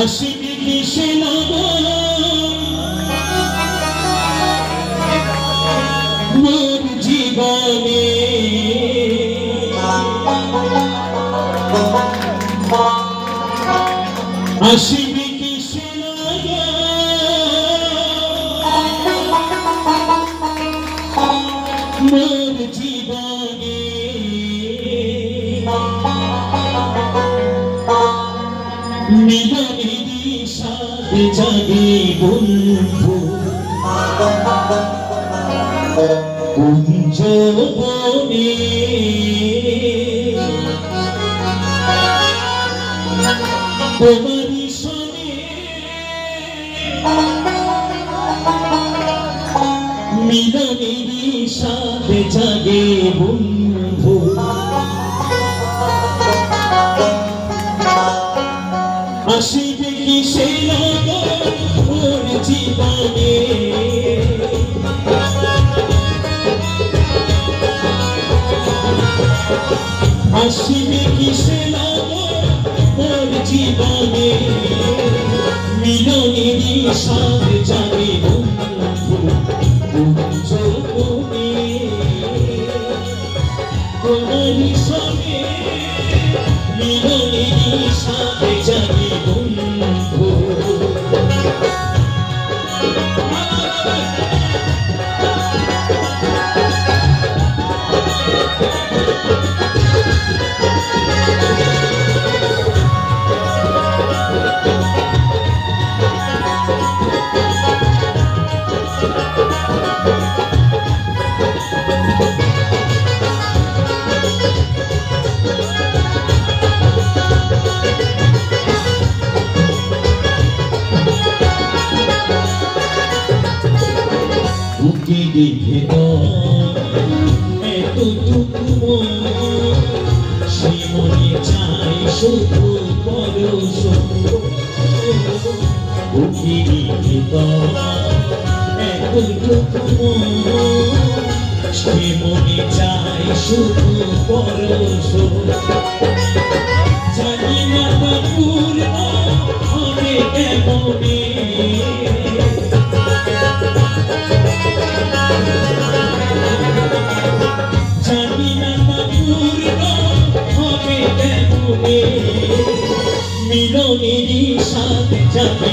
আসিবি কিসে মোর জীবনে। আসিবি কিসে মোর জীবনে। মিলনেরই যাবে বন্ধু কুঞ্জ বনে তোমারই সনে মিলনেরই সাথে জাগে বন্ধু জীবনে আসিবে কিসে ওর জীবনে মিলনেরই সাথে বুকেরই ভেতর এতটুকু মন, সে মনে চায় শুধু পরশ ভেতর এতটুকু মন, সে মনে চায় শুধু পরশ জানি না হবে কেমনে মিলনেরই সাথে যাবে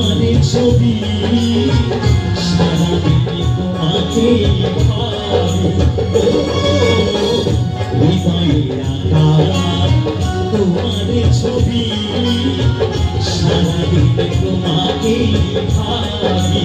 তোমার ছবি। সারাদিন তোমাকে তোমার ছবি। সারাদিন তোমাকে ভাবি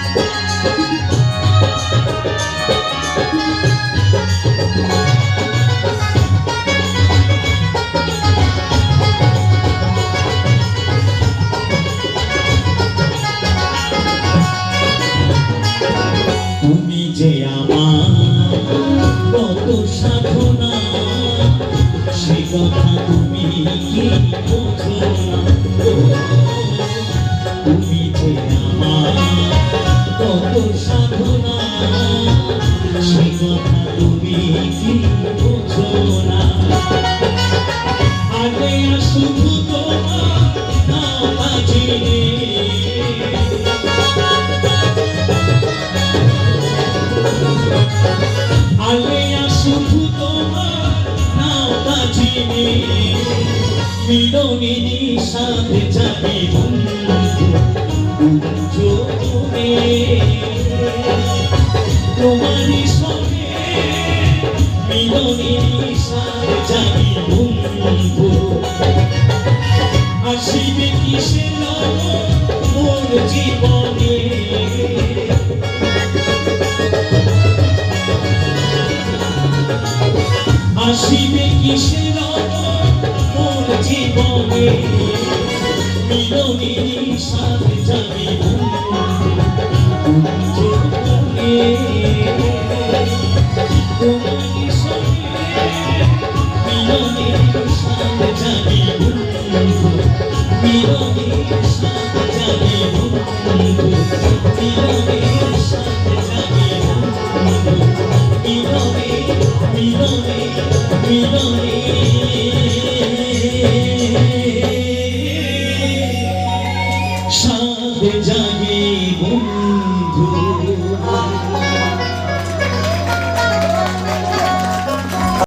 মিলনিনি সাথে যাবি তোমারই মিলনিনি সাথে যাবি বন্ধু আসিবে কিসে মোর জীবনে। আসিবে কিসের মোর জীবনে। মিলনের সাথে We don't need, we don't need, we don't need.